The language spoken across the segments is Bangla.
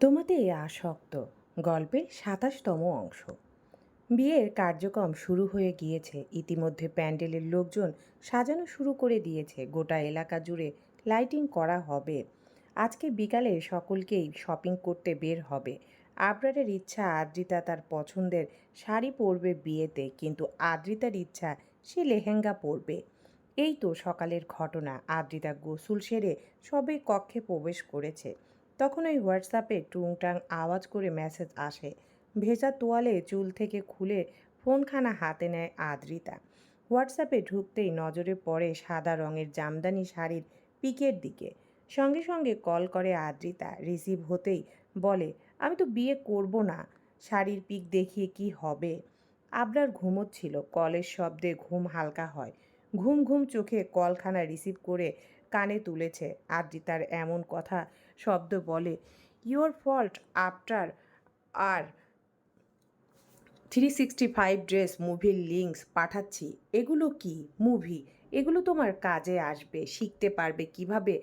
তোমাতে আসক্ত গল্পের সাতাশতম অংশ। বিয়ের কার্যক্রম শুরু হয়ে গিয়েছে। ইতিমধ্যে প্যান্ডেলের লোকজন সাজানো শুরু করে দিয়েছে। গোটা এলাকা জুড়ে লাইটিং করা হবে। আজকে বিকালে সকলকেই শপিং করতে বের হবে। আবরারের ইচ্ছা আদ্রিতা তার পছন্দের শাড়ি পরবে বিয়েতে, কিন্তু আদ্রিতার ইচ্ছা সে লেহেঙ্গা পরবে। এই তো সকালের ঘটনা। আদ্রিতা গোসল সেরে সবে কক্ষে প্রবেশ করেছে। তখন ওই হোয়াটসঅ্যাপে টুংটাং আওয়াজ করে মেসেজ আসে। ভেজা তোয়ালে চুল থেকে খুলে ফোনখানা হাতে নেয় আদ্রিতা। হোয়াটসঅ্যাপে ঢুকতেই নজরে পড়ে সাদা রঙের জামদানি শাড়ির পিকের দিকে। সঙ্গে সঙ্গে কল করে আদ্রিতা, রিসিভ হতেই বলে, আমি তো বিয়ে করব না। শাড়ির পিক দেখিয়ে কি হবে? আবরার ঘুমোচ্ছিল। কলের শব্দে ঘুম হালকা হয়। ঘুম ঘুম চোখে কলখানা রিসিভ করে কানে তুলেছে। আদ্রিতার এমন কথা শব্দ বলে। ইওর ফল্ট আফটার আর থ্রি সিক্সটি ফাইভ ড্রেস মুভির লিঙ্কস পাঠাচ্ছি। এগুলো কি? মুভি এগুলো তোমার কাজে আসবে, শিখতে পারবে কীভাবে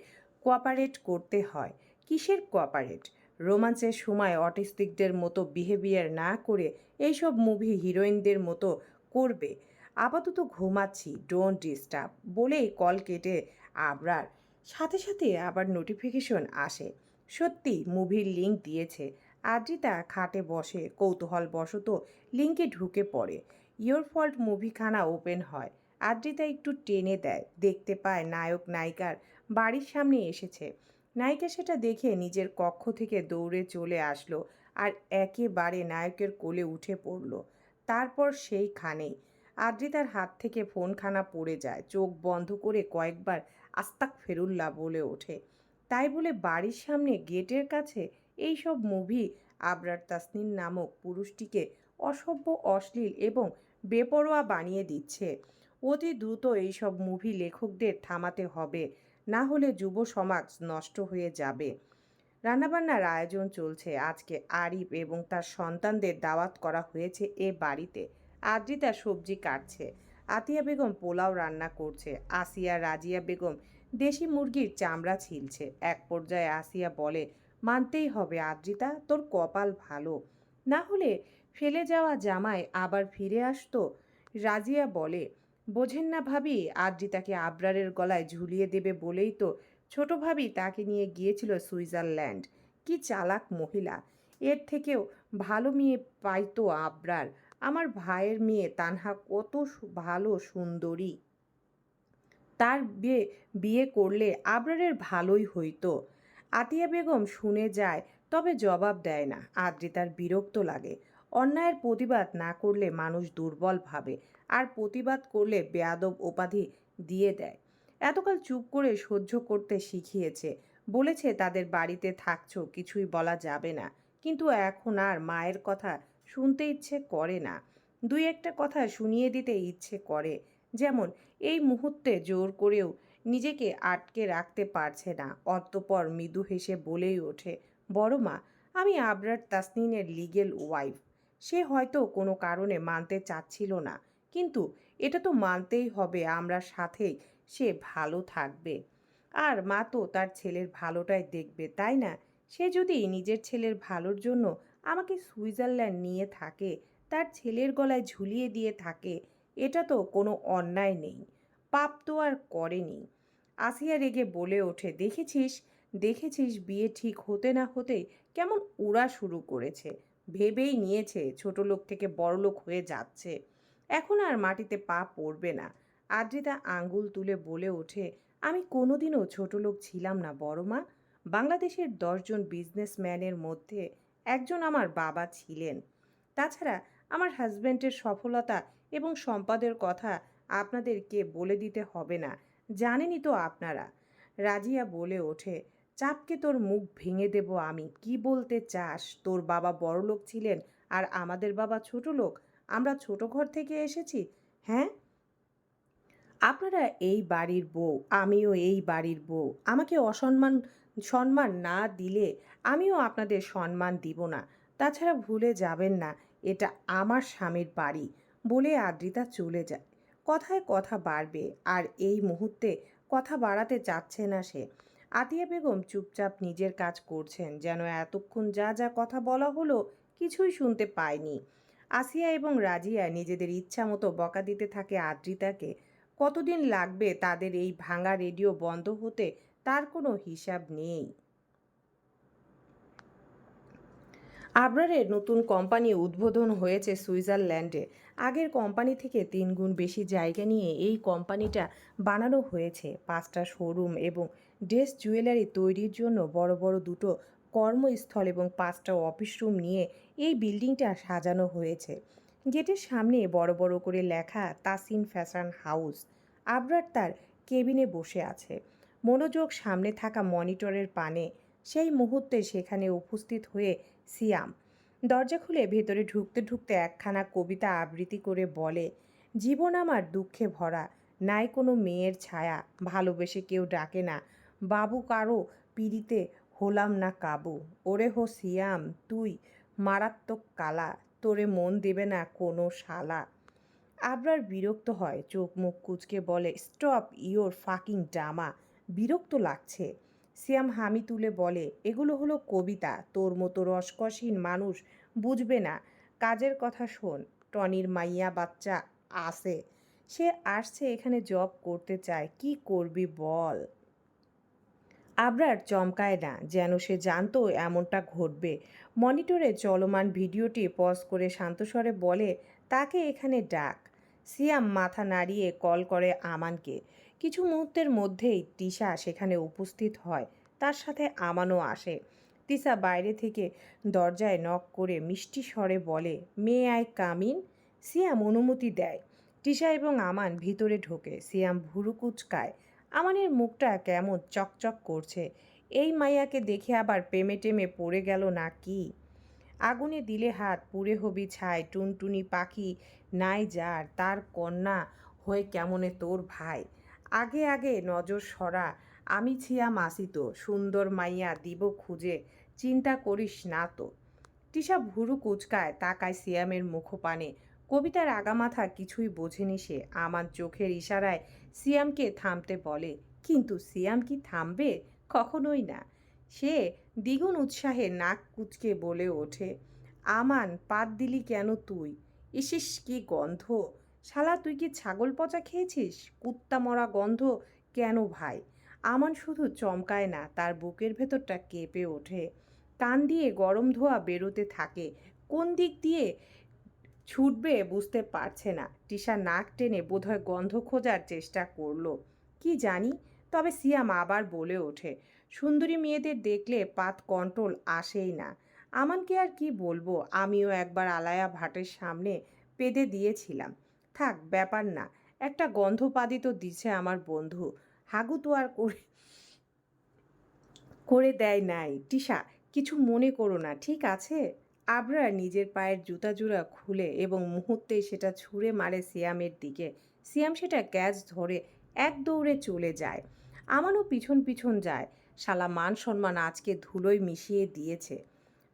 কোঅপারেট করতে হয়। কিসের কোঅপারেট রোমান্সের সময় অটিস্টিকদের মতো বিহেভিয়ার না করে এইসব মুভি হিরোইনদের মতো করবে। আপাতত ঘুমাচ্ছি ডোন্ট ডিস্টার্ব বলেই কল কেটে আবরার সাথে সাথে আবার নোটিফিকেশন আসে। সত্যি মুভির লিঙ্ক দিয়েছে। আদ্রিতা খাটে বসে কৌতূহল বশত লিঙ্কে ঢুকে পড়ে। ইয়োর ফল্ট মুভিখানা ওপেন হয়। আদ্রিতা একটু টেনে দেয়। দেখতে পায় নায়ক, নায়িকার বাড়ির সামনে এসেছে। নায়িকা সেটা দেখে নিজের কক্ষ থেকে দৌড়ে চলে আসলো আর একেবারে নায়কের কোলে উঠে পড়ল। তারপর সেইখানেই। আদ্রিতার হাত থেকে ফোনখানা পড়ে যায়। চোখ বন্ধ করে কয়েকবার আস্তাক ফেরুল্লাহ বলে ওঠে। তাই বলে বাড়ির সামনে গেটের কাছে এই সব মুভি আবরার তাসনিম নামক পুরুষটিকে অসভ্য, অশ্লীল এবং বেপরোয়া বানিয়ে দিচ্ছে। অতি দ্রুত এইসব মুভি লেখকদের থামাতে হবে, না হলে যুব সমাজ নষ্ট হয়ে যাবে। রান্নাবান্নার আয়োজন চলছে। আজকে আরিফ এবং তার সন্তানদের দাওয়াত করা হয়েছে এ বাড়িতে। আদ্রিতা সবজি কাটছে। আতিয়া বেগম পোলাও রান্না করছে। আসিয়া রাজিয়া বেগম দেশি মুরগির চামড়া ছিলছে। এক পর্যায়ে আসিয়া বলে, মানতেই হবে আদ্রিতা, তোর কপাল ভালো। না হলে ফেলে যাওয়া জামাই আবার ফিরে আসতো? রাজিয়া বলে, বোঝেন না ভাবি, আদ্রিতাকে আবরারের গলায় ঝুলিয়ে দেবে বলেই তো ছোট ভাবি তাকে নিয়ে গিয়েছিল সুইজারল্যান্ড। কি চালাক মহিলা। এর থেকেও ভালো মেয়ে পাইতো আবরার। আমার ভাইয়ের মেয়ে তানহা কত ভালো সুন্দরী। তার বিয়ে বিয়ে করলে আবরারের ভালোই হইতো। আতিয়া বেগম শুনে যায়, তবে জবাব দেয় না। আদ্রিতার বিরক্ত লাগে। অন্যায়ের প্রতিবাদ না করলে মানুষ দুর্বল ভাবে, আর প্রতিবাদ করলে বেয়াদব উপাধি দিয়ে দেয়। এতকাল চুপ করে সহ্য করতে শিখিয়েছে। বলেছে, তাদের বাড়িতে থাকছো, কিছুই বলা যাবে না। কিন্তু এখন আর মায়ের কথা শুনতে ইচ্ছে করে না। দুই একটা কথা শুনিয়ে দিতে ইচ্ছে করে। যেমন, এই মুহূর্তে জোর করেও নিজেকে আটকে রাখতে পারছে না। অতঃপর মৃদু হেসে বলেই ওঠে, বড় মা, আমি আবরার তাসনিনের লিগেল ওয়াইফ সে হয়তো কোনো কারণে মানতে চাচ্ছিল না। কিন্তু এটা তো মানতেই হবে, আমরা সাথেই সে ভালো থাকবে। আর মা তো তার ছেলের ভালোটাই দেখবে, তাই না? সে যদি নিজের ছেলের ভালোর জন্য আমাকে সুইজারল্যান্ড নিয়ে থাকে, তার ছেলের গলায় ঝুলিয়ে দিয়ে থাকে, এটা তো কোনো অন্যায় নেই, পাপ তো আর করেনি। আসিয়া রেগে বলে ওঠে, দেখেছিস দেখেছিস, বিয়ে ঠিক হতে না হতেই কেমন উড়া শুরু করেছে। ভেবেই নিয়েছে, ছোট লোক থেকে বড় লোক হয়ে যাচ্ছে। এখন আর মাটিতে পা পড়বে না। আদ্রিতা আঙ্গুল তুলে বলে ওঠে, আমি কোনোদিনও ছোট লোক ছিলাম না বড় মা। বাংলাদেশের দশজন বিজনেসম্যানের মধ্যে একজন আমার বাবা ছিলেন। তাছাড়া আমার হাজব্যান্ডের সফলতা এবং সম্পদের কথা আপনাদেরকে বলে দিতে হবে না। জানেনই তো আপনারা। রাজিয়া বলে ওঠে চাপকে তোর মুখ ভেঙে দেব আমি। কি বলতে চাস? তোর বাবা বড় লোক ছিলেন আর আমাদের বাবা ছোট লোক আমরা ছোট ঘর থেকে এসেছি হ্যাঁ? আপনারা এই বাড়ির বউ, আমিও এই বাড়ির বউ। আমাকে অসম্মান সম্মান না দিলে আমিও আপনাদের সম্মান দিব না। তাছাড়া ভুলে যাবেন না, এটা আমার স্বামীর বাড়ি বলে আদ্রিতা চলে যায়। কথায় কথা বাড়বে, আর এই মুহূর্তে কথা বাড়াতে চাচ্ছে না সে। আতিয়া বেগম চুপচাপ নিজের কাজ করছেন, যেন এতক্ষণ যা যা কথা বলা হলো কিছুই শুনতে পায়নি। আসিয়া এবং রাজিয়া নিজেদের ইচ্ছা মতো বকা দিতে থাকে আদ্রিতাকে। কতদিন লাগবে তাদের এই ভাঙা রেডিও বন্ধ হতে তার কোনো হিসাব নেই। আবরারের নতুন কোম্পানি উদ্বোধন হয়েছে সুইজারল্যান্ডে। আগের কোম্পানি থেকে তিন গুণ বেশি জায়গা নিয়ে এই কোম্পানিটা বানানো হয়েছে। পাঁচটা শোরুম এবং ড্রেস জুয়েলারি তৈরির জন্য বড় বড় দুটো কর্মস্থল এবং পাঁচটা অফিস রুম নিয়ে এই বিল্ডিংটা সাজানো হয়েছে। গেটের সামনে বড় বড় করে লেখা তাসিন ফ্যাশন হাউস। আবরার তার কেবিনে বসে আছে। মনোযোগ সামনে থাকা মনিটরের পানে। সেই মুহূর্তে সেখানে উপস্থিত হয়ে সিয়াম দরজা খুলে ভেতরে ঢুকতে ঢুকতে একখানা কবিতা আবৃত্তি করে বলে, জীবন আমার দুঃখে ভরা, নাই কোনো মেয়ের ছায়া, ভালোবেসে কেউ ডাকে না, বাবু কারও পিড়িতে হলাম না কাবু। ওরে হো সিয়াম, তুই মারাত্মক কালা, তোরে মন দেবে না কোনো শালা। আবরার বিরক্ত হয়, চোখ মুখ কুচকে বলে, স্টপ ইওর ফাকিং ড্রামা বিরক্ত লাগছে। সিয়াম হামি তুলে বলে, এগুলো হলো কবিতা, তোর মতো রসকসীন মানুষ বুঝবে না। কাজের কথা শোন, টনির মাইয়া বাচ্চা আসে সে আসছে এখানে জব করতে চায়, কি করবি বল? আবরার চমকায় না, যেন সে জানতো এমনটা ঘটবে। মনিটরে চলমান ভিডিওটি পজ করে শান্তস্বরে বলে, তাকে এখানে ডাক। সিয়াম মাথা নাড়িয়ে কল করে আমানকে কিছু মুহূর্তের মধ্যেই তিশা সেখানে উপস্থিত হয়। তার সাথে আমানও আসে। তিশা বাইরে থেকে দরজায় নক করে মিষ্টি স্বরে বলে মে আই কামিন, সিয়াম অনুমতি দেয়। তিশা এবং আমান ভিতরে ঢোকে, সিয়াম ভুরু কুচকায়। আমানের মুখটা কেমন চকচক করছে। এই মাইয়াকে দেখে আবার প্রেমে টেমে পড়ে গেল না কি? আগুনে দিলে হাত, পুড়ে হবি ছাই, টুনটুনি পাখি নাই যার, তার কন্যা হয়ে কেমনে তোর ভাই? আগে আগে নজর সরা। আমি ছিয়া মাসিত, সুন্দর মাইয়া দিব খুঁজে, চিন্তা করিস না তো। তিশা ভুরু কুচকায়, তাকায় সিয়ামের মুখপানে। কবিতার আগামাথা কিছুই বোঝেনি সে। আমার চোখের ইশারায় সিয়ামকে থামতে বলে, কিন্তু সিয়াম কি থামবে? কখনোই না। সে দ্বিগুণ উৎসাহে নাক কুচকে বলে ওঠে, আমান, পাত দিলি কেন তুই? ইসিস, কি গন্ধ? শালা, তুই কি ছাগল পচা খেয়েছিস? কুত্তা মরা গন্ধ কেন ভাই? আমান শুধু চমকায় না, তার বুকের ভেতরটা কেঁপে ওঠে। কান দিয়ে গরম ধোয়া বেরোতে থাকে। কোন দিক দিয়ে ছুটবে বুঝতে পারছে না। টিশা নাক টেনে বোধহয় গন্ধ খোঁজার চেষ্টা করল। কি জানি? তবে সিয়াম আবার বলে ওঠে, সুন্দরী মেয়েদের দেখলে পাত কন্ট্রোল আসেই না। আমানকে আর কি বলব? আমিও একবার আলায়া ভাটের সামনে পেদে দিয়েছিলাম। থাক, ব্যাপার না। একটা গন্ধপাদি তো দিছে আমার বন্ধু। হাগু তো আর করে করে দেয় নাই। টিশা, কিছু মনে করো না, ঠিক আছে? আবরার নিজের পায়ের জুতা জোড়া খুলে এবং মুহূর্তেই সেটা ছুঁড়ে মারে সিয়ামের দিকে। সিয়াম সেটা ক্যাচ ধরে এক দৌড়ে চলে যায়। আমারও পিছন পিছন যায়। শালা মান সম্মান আজকে ধুলোয় মিশিয়ে দিয়েছে।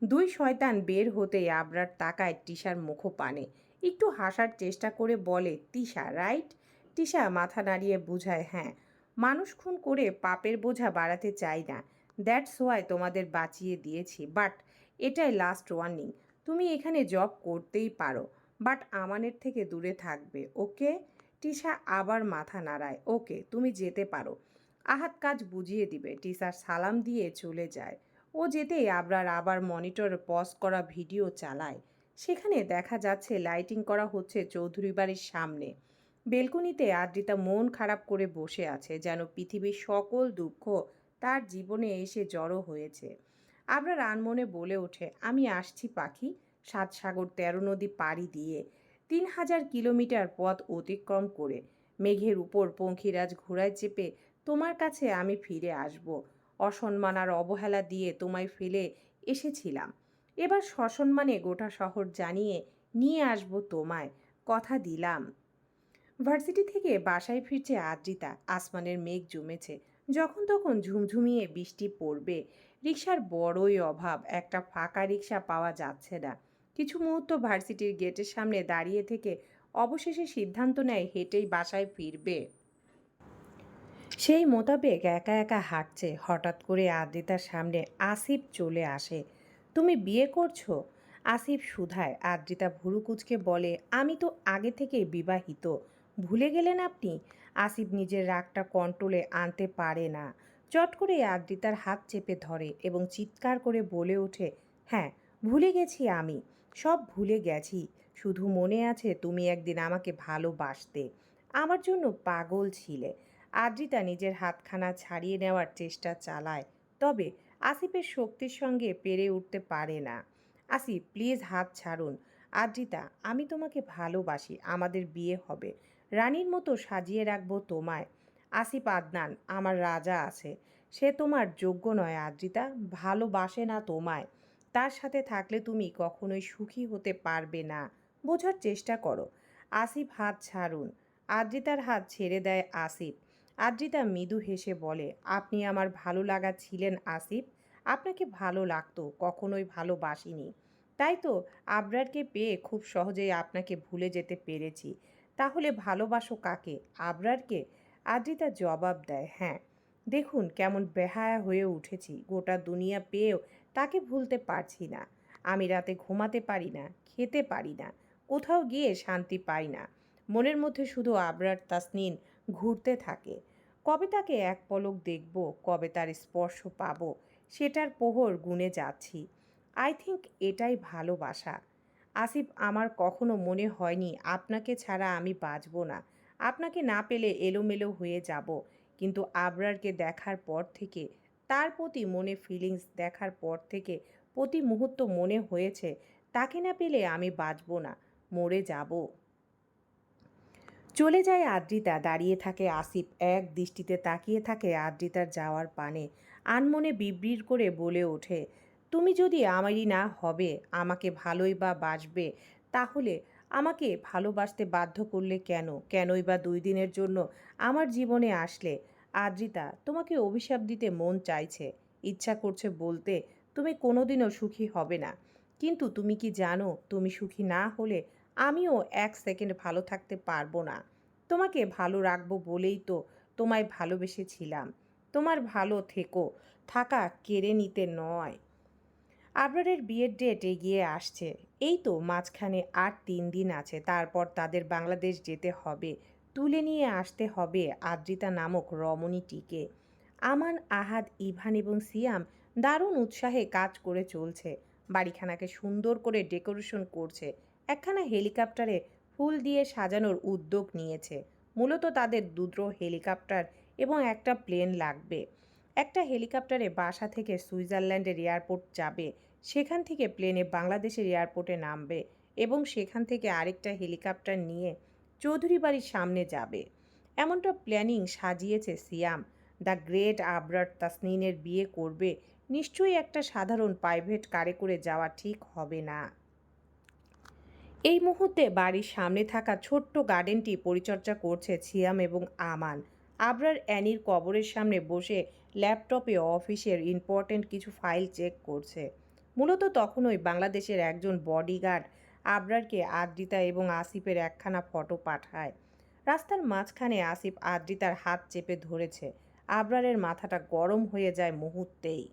দুই শয়তান বের হতেই আবরার তাকায় টিশার মুখো পানে একটু হাসার চেষ্টা করে বলে, তিশা রাইট তিশা মাথা নাড়িয়ে বুঝায় হ্যাঁ মানুষ খুন করে পাপের বোঝা বাড়াতে চাই না। দ্যাটস ওয়াই তোমাদের বাঁচিয়ে দিয়েছি। বাট এটাই লাস্ট ওয়ার্নিং তুমি এখানে জব করতেই পারো বাট আমানের থেকে দূরে থাকবে ওকে টিশা আবার মাথা নাড়ায় ওকে তুমি যেতে পারো। আহাত কাজ বুঝিয়ে দিবে। টিসার সালাম দিয়ে চলে যায়। ও যেতেই আবরার আবার মনিটর পজ করা ভিডিও চালায়। সেখানে দেখা যাচ্ছে লাইটিং করা হচ্ছে চৌধুরী বাড়ির সামনে। বেলকনিতে আদ্রিতা মন খারাপ করে বসে আছে, যেন পৃথিবীর সকল দুঃখ তার জীবনে এসে জড়ো হয়েছে। আবরার আনমনে বলে ওঠে, আমি আসছি পাখি সাত সাগর তেরো নদী পাড়ি দিয়ে। তিন হাজার কিলোমিটার পথ অতিক্রম করে। মেঘের উপর পঙ্খিরাজ ঘোড়ায় চেপে তোমার কাছে আমি ফিরে আসব। অসম্মান আর অবহেলা দিয়ে তোমায় ফেলে এসেছিলাম। এবার সসম্মানে গোটা শহর জানিয়ে নিয়ে আসব তোমায়, কথা দিলাম। ভার্সিটি থেকে বাসায় ফিরছে আদ্রিতা, আসমানের মেঘ জমেছে। যখন তখন ঝুমঝুমিয়ে বৃষ্টি পড়বে। রিক্সার বড়ই অভাব, একটা ফাঁকা রিক্সা পাওয়া যাচ্ছে না। কিছু মুহূর্ত ভার্সিটির গেটের সামনে দাঁড়িয়ে থেকে অবশেষে সিদ্ধান্ত নেয় হেঁটেই বাসায় ফিরবে। সেই মোতাবেক একা একা হাঁটছে। হঠাৎ করে আদ্রিতার সামনে আসিফ চলে আসে। তুমি বিয়ে করছ? আসিফ সুধায় আদ্রিতা ভুরুকুচকে বলে, আমি তো আগে থেকেই বিবাহিত। ভুলে গেলেন আপনি? আসিফ নিজের রাগটা কন্ট্রোলে আনতে পারে না। চট করে আদ্রিতার হাত চেপে ধরে এবং চিৎকার করে বলে ওঠে হ্যাঁ ভুলে গেছি আমি। সব ভুলে গেছি। শুধু মনে আছে তুমি একদিন আমাকে ভালোবাসতে। আমার জন্য পাগল ছিলে। আদ্রিতা নিজের হাতখানা ছাড়িয়ে নেওয়ার চেষ্টা চালায়। তবে আসিফের শক্তির সঙ্গে পেরে উঠতে পারে না। আসিফ প্লিজ হাত ছাড়ুন। আদ্রিতা, আমি তোমাকে ভালোবাসি, আমাদের বিয়ে হবে। রানীর মতো সাজিয়ে রাখব তোমায়। আসিফ আদনান, আমার রাজা আছে। সে তোমার যোগ্য নয় আদ্রিতা, ভালোবাসে না তোমায়। তার সাথে থাকলে তুমি কখনোই সুখী হতে পারবে না। বোঝার চেষ্টা করো। আসিফ, হাত ছাড়ুন। আদ্রিতার হাত ছেড়ে দেয় আসিফ। আদ্রিতা মৃদু হেসে বলে, আপনি আমার ভালো লাগা ছিলেন, আসিফ। আপনাকে ভালো লাগতো, কখনোই ভালোবাসিনি তাই তো আবরারকে পেয়ে খুব সহজেই আপনাকে ভুলে যেতে পেরেছি। তাহলে ভালোবাসো কাকে? আবরারকে? আদ্রিতা জবাব দেয় হ্যাঁ। দেখুন, কেমন বেহায়া হয়ে উঠেছি। গোটা দুনিয়া পেয়েও তাকে ভুলতে পারছি না। আমি রাতে ঘুমাতে পারি না, খেতে পারি না, কোথাও গিয়ে শান্তি পাই না। মনের মধ্যে শুধু আবরার তাসনিন ঘুরতে থাকে। কবে তাকে এক পলক দেখব, কবে তার স্পর্শ পাবো, সেটার পোহর গুনে যাচ্ছি। আই থিঙ্ক এটাই ভালোবাসা আসিফ, আমার কখনো মনে হয়নি আপনাকে ছাড়া আমি বাঁচব না। আপনাকে না পেলে এলোমেলো হয়ে যাব। কিন্তু আবরারকে দেখার পর থেকে, তার প্রতি মনে ফিলিংস দেখার পর থেকে প্রতি মুহূর্ত মনে হয়েছে, তাকে না পেলে আমি বাঁচব না, মরে যাব। চলে যায় আদ্রিতা। দাঁড়িয়ে থাকে আসিফ, এক দৃষ্টিতে তাকিয়ে থাকে আদ্রিতার যাওয়ার পানে। আনমনে বিব্রির করে বলে ওঠে, তুমি যদি আমারই না হবে, আমাকে ভালোই বা বাসবে, তাহলে আমাকে ভালোবাসতে বাধ্য করলে কেন? কেনই বা দুই দিনের জন্য আমার জীবনে আসলে? আদ্রিতা, তোমাকে অভিশাপ দিতে মন চাইছে, ইচ্ছা করছে বলতে তুমি কোনোদিনও সুখী হবে না। কিন্তু তুমি কি জানো, তুমি সুখী না হলে আমিও এক সেকেন্ড ভালো থাকতে পারব না। তোমাকে ভালো রাখব বলেই তো তোমায় ভালোবেসেছিলাম। তোমার ভালো থেকো, থাকা কেড়ে নিতে নয়। আবরারের বিয়ের ডেট এগিয়ে আসছে। এই তো মাঝখানে আর তিন দিন আছে, তারপর তাদের বাংলাদেশ যেতে হবে। তুলে নিয়ে আসতে হবে আদ্রিতা নামক রমণীটিকে। আমান, আহাদ, ইভান এবং সিয়াম দারুণ উৎসাহে কাজ করে চলছে। বাড়িখানাকে সুন্দর করে ডেকোরেশন করছে। একখানা হেলিকপ্টারে ফুল দিয়ে সাজানোর উদ্যোগ নিয়েছে। মূলত তাদের দুটো হেলিকপ্টার এবং একটা প্লেন লাগবে। একটা হেলিকপ্টারে বাসা থেকে সুইজারল্যান্ডের এয়ারপোর্ট যাবে, সেখান থেকে প্লেনে বাংলাদেশের এয়ারপোর্টে নামবে এবং সেখান থেকে আরেকটা হেলিকপ্টার নিয়ে চৌধুরী বাড়ির সামনে যাবে। এমনটা প্ল্যানিং সাজিয়েছে সিয়াম। দ্য গ্রেট আবরার তাসনিনের বিয়ে করবে, নিশ্চয়ই একটা সাধারণ প্রাইভেট কারে করে যাওয়া ঠিক হবে না। এই মুহূর্তে বাড়ির সামনে থাকা ছোট্ট গার্ডেনটি পরিচর্যা করছে ছিয়াম এবং আমান। আবরার অ্যানির কবরের সামনে বসে ল্যাপটপে অফিসের ইম্পর্ট্যান্ট কিছু ফাইল চেক করছে। মূলত তখনই বাংলাদেশের একজন বডিগার্ড আবরারকে আদ্রিতা এবং আসিফের একখানা ফটো পাঠায়। রাস্তার মাঝখানে আসিফ আদ্রিতার হাত চেপে ধরেছে। আবরারের মাথাটা গরম হয়ে যায় মুহূর্তেই।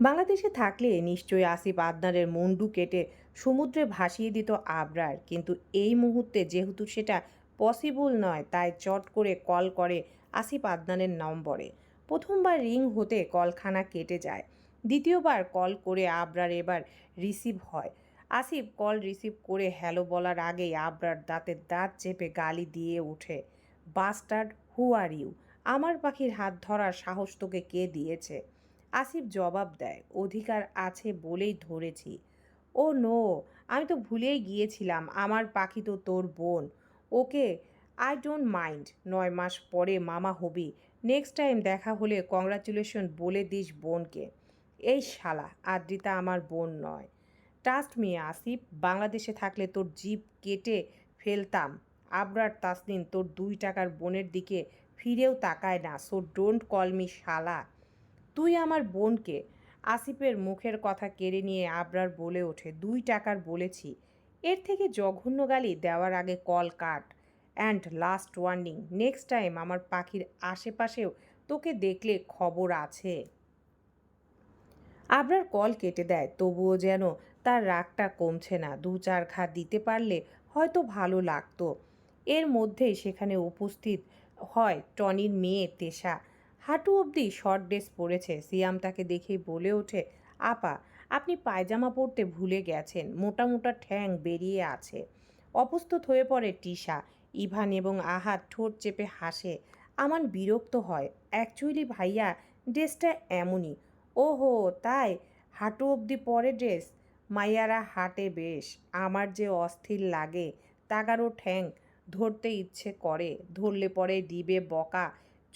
বাংলাদেশে থাকলে নিশ্চয়ই আসিফ আদনারের মুন্ডু কেটে সমুদ্রে ভাসিয়ে দিত আবরার। কিন্তু এই মুহূর্তে যেহেতু সেটা পসিবল নয়, তাই চট করে কল করে আসিফ আদনানের নম্বরে। প্রথমবার রিং হতে কলখানা কেটে যায়। দ্বিতীয়বার কল করে আবরার এবার রিসিভ হয়। আসিফ কল রিসিভ করে হ্যালো বলার আগেই আবরার দাঁতের দাঁত চেপে গালি দিয়ে ওঠে বাস্টার্ড হু আর ইউ আমার পাখির হাত ধরার সাহস তোকে কে দিয়েছে? আসিফ জবাব দেয়, অধিকার আছে বলেই ধরেছি। ও নো, আমি তো ভুলেই গিয়েছিলাম, আমার পাখি তো তোর বোন। ওকে, আই ডোন্ট মাইন্ড, নয় মাস পরে মামা হবি, নেক্সট টাইম দেখা হলে কংগ্রাচুলেশন বলে দিস বোনকে। এই শালা, আদ্রিতা আমার বোন নয়। ট্রাস্ট মি আসিফ, বাংলাদেশে থাকলে তোর জিপ কেটে ফেলতাম। আবরার তাসনিন তোর দুই টাকার বোনের দিকে ফিরেও তাকায় না সো ডোন্ট কল মি শালা। তুই আমার বোনকে আসিফের মুখের কথা কেড়ে নিয়ে আবরার বলে ওঠে, দুই টাকার বলেছি। এর থেকে জঘন্য গালি দেওয়ার আগে call cut. And last warning, next time আমার পাখির আশেপাশেও তোকে দেখলে খবর আছে। আবরার কল কেটে দেয়, তবুও যেন তার রাগটা কমছে না। দু চার ঘা দিতে পারলে হয়তো ভালো লাগতো। এর মধ্যেই সেখানে উপস্থিত হয় টনির মেয়ে তেশা। হাঁটু অবধি শর্ট ড্রেস পরেছে। সিয়াম তাকে দেখেই বলে ওঠে, আপা, আপনি পায়জামা পরতে ভুলে গেছেন। মোটা মোটা ঠ্যাং বেরিয়ে আছে। অপ্রস্তুত হয়ে পড়ে টিশা। ইভান এবং আহাত ঠোঁট চেপে হাসে, আমার বিরক্ত হয়। অ্যাকচুয়ালি ভাইয়া, ড্রেসটা এমনই। ওহো, তাই? হাঁটু অবধি পরে ড্রেস? মাইয়ারা হাঁটে বেশ। আমার যে অস্থির লাগে তাগারও ঠ্যাং ধরতে ইচ্ছে করে। ধরলে পরে দিবে বকা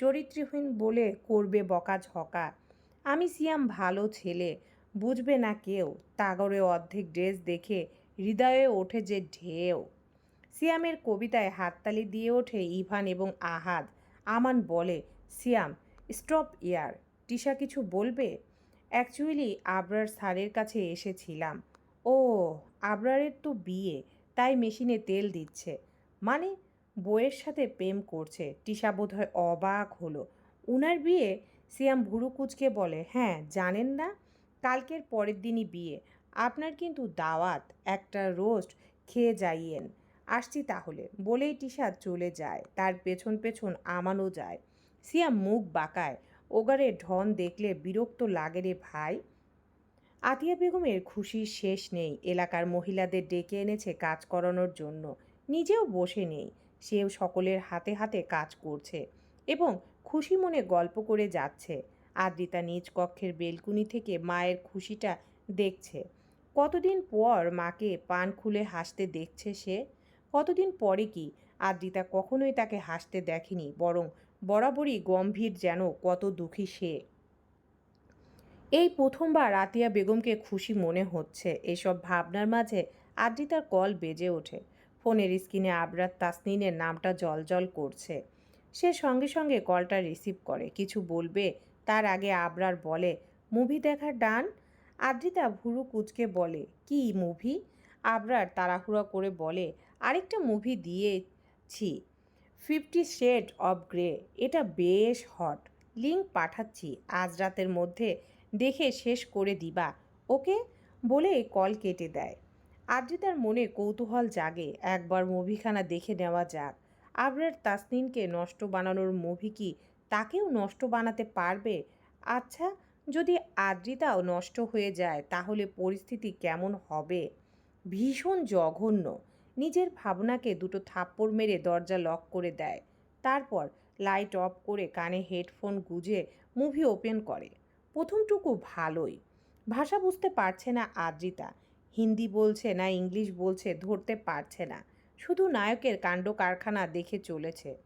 চরিত্রহীন বলে করবে বকা ঝকা। আমি সিয়াম ভালো ছেলে, বুঝবে না কেউ। তাগরে অর্ধেক ড্রেস দেখে হৃদয়ে ওঠে যে ঢেউ। সিয়ামের কবিতায় হাততালি দিয়ে ওঠে ইভান এবং আহাদ। আমান বলে, সিয়াম, স্টপ ইয়ার, টিশা কিছু বলবে? অ্যাকচুয়ালি আবরার স্যারের কাছে এসেছিলাম। ও আবরারের তো বিয়ে, তাই মেশিনে তেল দিচ্ছে। মানে বইয়ের সাথে প্রেম করছে। টিশা বোধহয় অবাক হলো। উনার বিয়ে? সিয়াম ভুরুকুচকে বলে হ্যাঁ জানেন না, কালকের পরের দিনই বিয়ে। আপনার কিন্তু দাওয়াত, একটা রোস্ট, খেয়ে যাইয়েন। আসছি তাহলে। বলেই টিশা চলে যায়। তার পেছন পেছন আমানও যায়। সিয়াম মুখ বাঁকায়। ওগারে ঢন দেখলে বিরক্ত লাগে রে ভাই। আতিয়া বেগমের খুশির শেষ নেই। এলাকার মহিলাদের ডেকে এনেছে কাজ করানোর জন্য। নিজেও বসে নেই। সেও সকলের হাতে হাতে কাজ করছে এবং খুশি মনে গল্প করে যাচ্ছে। আদ্রিতা নিজ কক্ষের বেলকুনি থেকে মায়ের খুশিটা দেখছে। কতদিন পর মাকে পান খুলে হাসতে দেখছে সে? কতদিন পরে কি আদ্রিতা কখনোই তাকে হাসতে দেখেনি, বরং বরাবরই গম্ভীর যেন কত দুঃখী সে। এই প্রথমবার আতিয়া বেগমকে খুশি মনে হচ্ছে। এসব ভাবনার মাঝে আদ্রিতার কল বেজে ওঠে। ফোনের স্ক্রিনে আবরাত তাসনিনের নামটা জলজল করছে। সে সঙ্গে সঙ্গে কলটা রিসিভ করে। কিছু বলবে, তার আগে আবরার বলে, মুভি দেখার ডান? আদ্রিতা ভুরু কুচকে বলে, কি মুভি? আবরার তাড়াহুড়া করে বলে, আরেকটা মুভি দিয়েছি, ফিফটি শেড অফ গ্রে, এটা বেশ হট। লিঙ্ক পাঠাচ্ছি, আজ রাতের মধ্যে দেখে শেষ করে দিবা, ওকে? বলে কল কেটে দেয়। আদ্রিতার মনে কৌতূহল জাগে। একবার মুভিখানা দেখে নেওয়া যাক। আবরার তাসনিনকে নষ্ট বানানোর মুভি কি তাকেও নষ্ট বানাতে পারবে? আচ্ছা যদি আদ্রিতাও নষ্ট হয়ে যায়, তাহলে পরিস্থিতি কেমন হবে? ভীষণ জঘন্য। নিজের ভাবনাকে দুটো থাপ্পড় মেরে দরজা লক করে দেয়। তারপর লাইট অফ করে কানে হেডফোন গুজে মুভি ওপেন করে। প্রথমটুকু ভালোই। ভাষা বুঝতে পারছে না আদ্রিতা। হিন্দি বলছে না, ইংলিশ বলছে, ধরতে পারছে না। শুধু নায়কের কাণ্ড কারখানা দেখে চলেছে।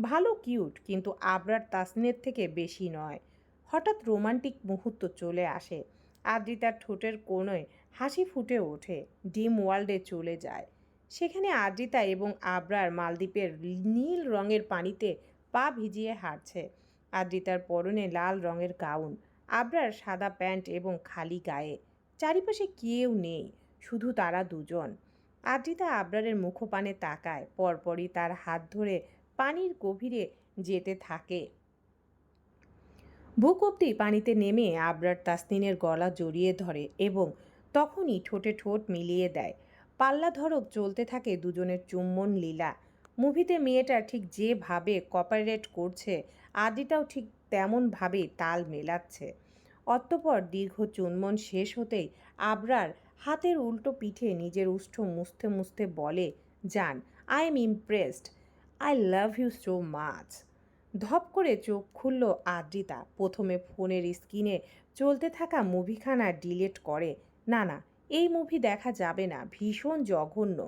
ভালো কিউট, কিন্তু আবরার তাসনের থেকে বেশি নয়। হঠাৎ রোমান্টিক মুহূর্ত চলে আসে। আদ্রিতার ঠোঁটের কোণে হাসি ফুটে ওঠে, ডিম ওয়ার্ল্ডে চলে যায়। সেখানে আদ্রিতা এবং আবরার মালদ্বীপের নীল রঙের পানিতে পা ভিজিয়ে হাঁটছে। আদ্রিতার পরনে লাল রঙের গাউন, আবরার সাদা প্যান্ট এবং খালি গায়ে। চারিপাশে কেউ নেই, শুধু তারা দুজন। আদ্রিতা আবরারের মুখপানে তাকায়, পরপরই তার হাত ধরে পানির গভীরে যেতে থাকে। বুক অব্দি পানিতে নেমে আবরার তাসনিনের গলা জড়িয়ে ধরে এবং তখনই ঠোঁটে ঠোঁট মিলিয়ে দেয়। পাল্লা ধরক চলতে থাকে দুজনের চুম্বন লীলা। মুভিতে মেয়েটা ঠিক যেভাবে কপারেট করছে আদিটাও ঠিক তেমনভাবেই তাল মেলাচ্ছে। অতঃপর দীর্ঘ চুম্বন শেষ হতেই আবরার হাতের উল্টো পিঠে নিজের উষ্ঠ মুছতে মুছতে বলে যান I am impressed. I love you so much. ধপ করে চোখ খুলল আদ্রিতা। প্রথমে ফোনের স্ক্রিনে চলতে থাকা মুভিখানা ডিলেট করে, না না, এই মুভি দেখা যাবে না, ভীষণ জঘন্য।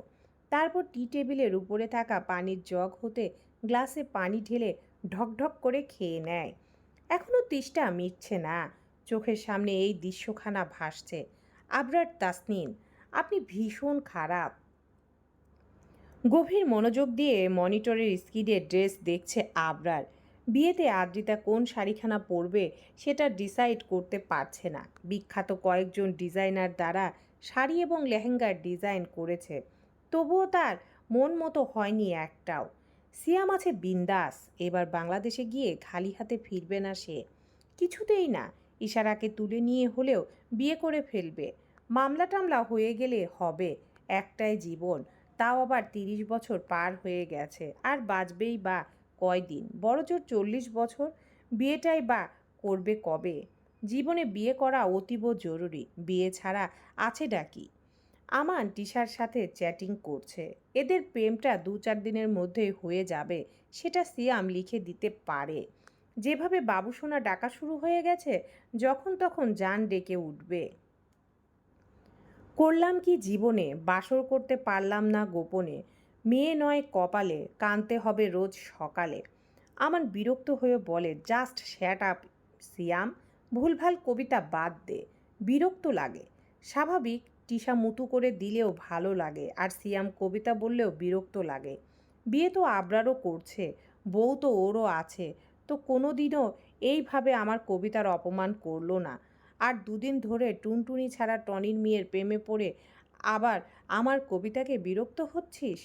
তারপর টি টেবিলের উপরে থাকা পানির জগ হতে গ্লাসে পানি ঢেলে ঢকঢক করে খেয়ে নেয়। এখনও তিষ্টা মিটছে না। চোখের সামনে এই দৃশ্যখানা ভাসছে। আবরার তাসনিন আপনি ভীষণ খারাপ। গভীর মনোযোগ দিয়ে মনিটরের স্ক্রিনে ড্রেস দেখছে আবরার। বিয়েতে আদ্রিতা কোন শাড়িখানা পরবে সেটা ডিসাইড করতে পারছে না। বিখ্যাত কয়েকজন ডিজাইনার দ্বারা শাড়ি এবং লেহেঙ্গার ডিজাইন করেছে। তবুও তার মন মতো হয়নি একটাও। সিয়াম আছে বিন্দাস, এবার বাংলাদেশে গিয়ে খালি হাতে ফিরবে না সে। কিছুতেই না ইশারাকে তুলে নিয়ে হলেও বিয়ে করে ফেলবে। মামলা টামলা হয়ে গেলে হবে, একটাই জীবন। তাও আবার তিরিশ বছর পার হয়ে গেছে, আর বাঁচবেই বা কয়দিন? বড়জোর চল্লিশ বছর? বিয়েটাই বা করবে কবে? জীবনে বিয়ে করা অতীব জরুরি, বিয়ে ছাড়া আছে ডাকি আমান টিশার সাথে চ্যাটিং করছে, এদের প্রেমটা দু চার দিনের মধ্যে হয়ে যাবে, সেটা সিয়াম লিখে দিতে পারে। যেভাবে বাবুসোনা ডাকা শুরু হয়ে গেছে, যখন তখন যান ডেকে উঠবে। করলাম কি জীবনে? বাসর করতে পারলাম না গোপনে। মেয়ে নয় কপালে, কানতে হবে রোজ সকালে। আমার বিরক্ত হয়ে বলে, জাস্ট শ্যাট আপ, সিয়াম। ভুলভাল কবিতা বাদ দে। বিরক্ত লাগে। স্বাভাবিক টিসা মুতু করে দিলেও ভালো লাগে। আর সিয়াম কবিতা বললেও বিরক্ত লাগে। বিয়ে তো আবরারও করছে। বউ তো ওরও আছে। তো কোনো দিনও এইভাবে আমার কবিতার অপমান করল না। আর দুদিন ধরে টুনটুনি ছাড়া টনির মেয়ের প্রেমে পড়ে আবার আমার কবিতাকে বিরক্ত হচ্ছিস?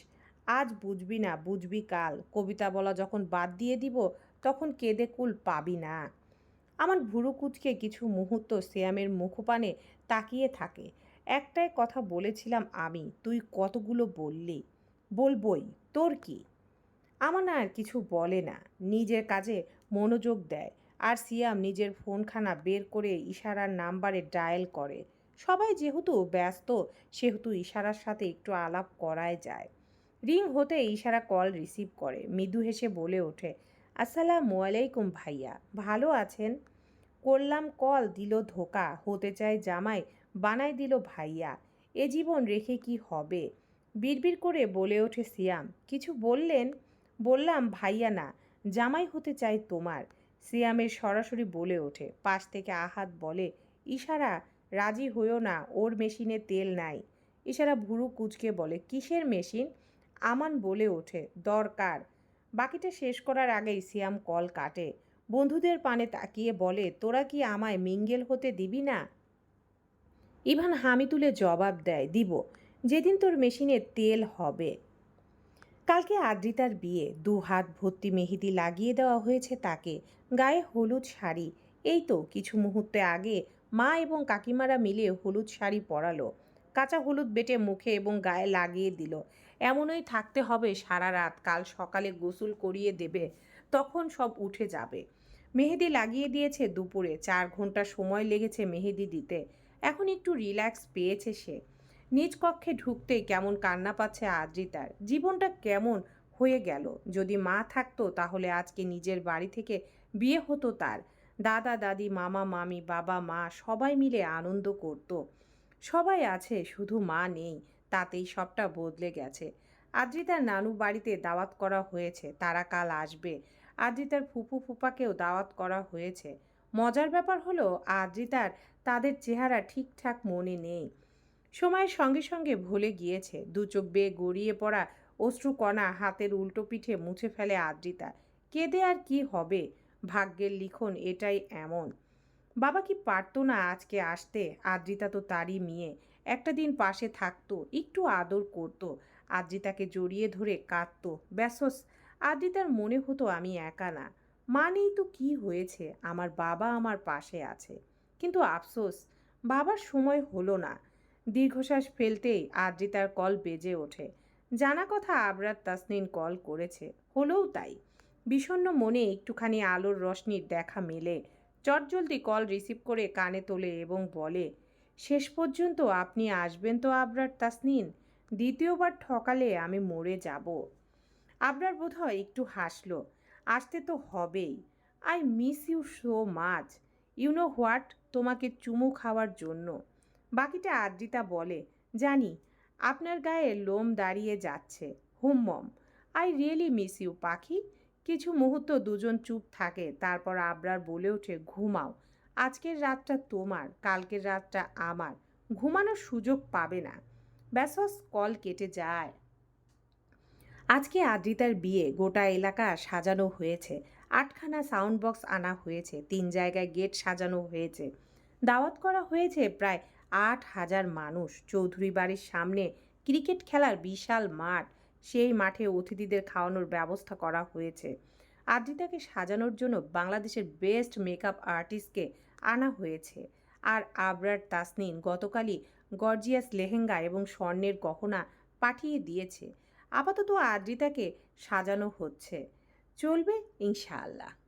আজ বুঝবি না, বুঝবি কাল। কবিতা বলা যখন বাদ দিয়ে দিব, তখন কেঁদে কুল পাবি না। আমার ভুরু কুচকে কিছু মুহূর্ত শ্যামের মুখপানে তাকিয়ে থাকে। একটাই কথা বলেছিলাম আমি, তুই কতগুলো বললি? বলবই, তোর কি? আমার না আর কিছু বলে না। নিজের কাজে মনোযোগ দেয় আর সিয়াম নিজের ফোনখানা বের করে ইশারার নাম্বারে ডায়াল করে। সবাই যেহেতু ব্যস্ত, সেহেতু ইশারার সাথে একটু আলাপ করাই যায়। রিং হতে ইশারা কল রিসিভ করে। মৃদু হেসে বলে ওঠে, আসসালামু আলাইকুম ভাইয়া, ভালো আছেন? করলাম কল, দিল ধোকা, হতে চায় জামাই, বানাই দিল ভাইয়া, এ জীবন রেখে কি হবে? বিড়বিড় করে বলে ওঠে সিয়াম, কিছু বললেন? বললাম, ভাইয়া না, জামাই হতে চাই তোমার। সিয়ামের সরাসরি বলে ওঠে। পাশ থেকে আহাত বলে, ইশারা, রাজি হইও না, ওর মেশিনে তেল নাই। ইশারা ভুরু কুচকে বলে, কিসের মেশিন? আমান বলে ওঠে, দরকার। বাকিটা শেষ করার আগেই সিয়াম কল কাটে। বন্ধুদের পানে তাকিয়ে বলে, তোরা কি আমায় মিঙ্গেল হতে দিবি না? ইভান হামি তুলে জবাব দেয়, দিব। যেদিন তোর মেশিনে তেল হবে। কালকে আদ্রিতার বিয়ে। দু হাত ভর্তি মেহেদি লাগিয়ে দেওয়া হয়েছে তাকে। গায়ে হলুদ শাড়ি। এই তো কিছু মুহূর্তে আগে মা এবং কাকিমারা মিলে হলুদ শাড়ি পরালো। কাঁচা হলুদ বেটে মুখে এবং গায়ে লাগিয়ে দিল। এমনই থাকতে হবে সারা রাত, কাল সকালে গোসল করিয়ে দেবে, তখন সব উঠে যাবে। মেহেদি লাগিয়ে দিয়েছে দুপুরে, চার ঘণ্টা সময় লেগেছে মেহেদি দিতে। এখন একটু রিল্যাক্স পেয়েছে সে। নিজ কক্ষে ঢুকতেই কেমন কান্না পাচ্ছে আদ্রিতার। জীবনটা কেমন হয়ে গেল? যদি মা থাকতো, তাহলে আজকে নিজের বাড়ি থেকে বিয়ে হতো তার। দাদা, দাদি, মামা, মামি, বাবা, মা সবাই মিলে আনন্দ করত। সবাই আছে, শুধু মা নেই, তাতেই সবটা বদলে গেছে। আদ্রিতার নানু বাড়িতে দাওয়াত করা হয়েছে, তারা কাল আসবে। আদ্রিতার ফুপু ফুপাকেও দাওয়াত করা হয়েছে। মজার ব্যাপার হলো, আদ্রিতার তাদের চেহারা ঠিকঠাক মনে নেই। সময়ের সঙ্গে সঙ্গে ভুলে গিয়েছে। দু চোখ বেয়ে গড়িয়ে পড়া অশ্রুকণা হাতের উল্টো পিঠে মুছে ফেলে আদ্রিতা। কেঁদে আর কি হবে? ভাগ্যের লিখন এটাই এমন। বাবা কি পারতো না আজকে আসতে? আদ্রিতা তো তারই মেয়ে। একটা দিন পাশে থাকতো, একটু আদর করতো। আদ্রিতাকে জড়িয়ে ধরে কাঁদতো। ব্যাসস আদ্রিতার মনে হতো আমি একা না। মানেই তো কী হয়েছে? আমার বাবা আমার পাশে আছে। কিন্তু আফসোস, বাবার সময় হলো না। দীর্ঘশ্বাস ফেলতেই আদ্রিতার কল বেজে ওঠে। জানা কথা আবরার তাসনিন কল করেছে। হলেও তাই। বিষণ্ণ মনে একটুখানি আলোর রশ্মির দেখা মেলে। চটজলদি কল রিসিভ করে কানে তোলে এবং বলে, শেষ পর্যন্ত আপনি আসবেন তো আবরার তাসনিন দ্বিতীয়বার ঠকালে আমি মরে যাব। আবরার বোধহয় একটু হাসলো, আসতে তো হবেই। I miss you so much. You know what? তোমাকে চুমু খাওয়ার জন্য। বাকিটা আদ্রিতা বলে, জানি, আপনার গায়ে লোম দাঁড়িয়ে যাচ্ছে, হুম, mom. I really miss you পাখি। কিছু মুহূর্ত দুজন চুপ থাকে, তারপর আবরার বলে ওঠে, ঘুমাও, আজকের রাতটা তোমার, কালকের রাতটা আমার, ঘুমানোর সুযোগ পাবে না। ব্যাসস কল কেটে যায়। আজকে আদ্রিতার বিয়ে, গোটা এলাকা সাজানো হয়েছে, আটখানা সাউন্ড বক্স আনা হয়েছে, তিন জায়গায় গেট সাজানো হয়েছে। দাওয়াত করা হয়েছে প্রায় আট হাজার মানুষ চৌধুরী বাড়ির সামনে ক্রিকেট খেলার বিশাল মাঠ। সেই মাঠে অতিথিদের খাওয়ানোর ব্যবস্থা করা হয়েছে। আদ্রিতাকে সাজানোর জন্য বাংলাদেশের বেস্ট মেকআপ আর্টিস্টকে আনা হয়েছে। আর আবরার তাসনিন গতকালই গর্জিয়াস লেহেঙ্গা এবং স্বর্ণের গহনা পাঠিয়ে দিয়েছে। আপাতত আদ্রিতাকে সাজানো হচ্ছে। চলবে ইনশাআল্লাহ।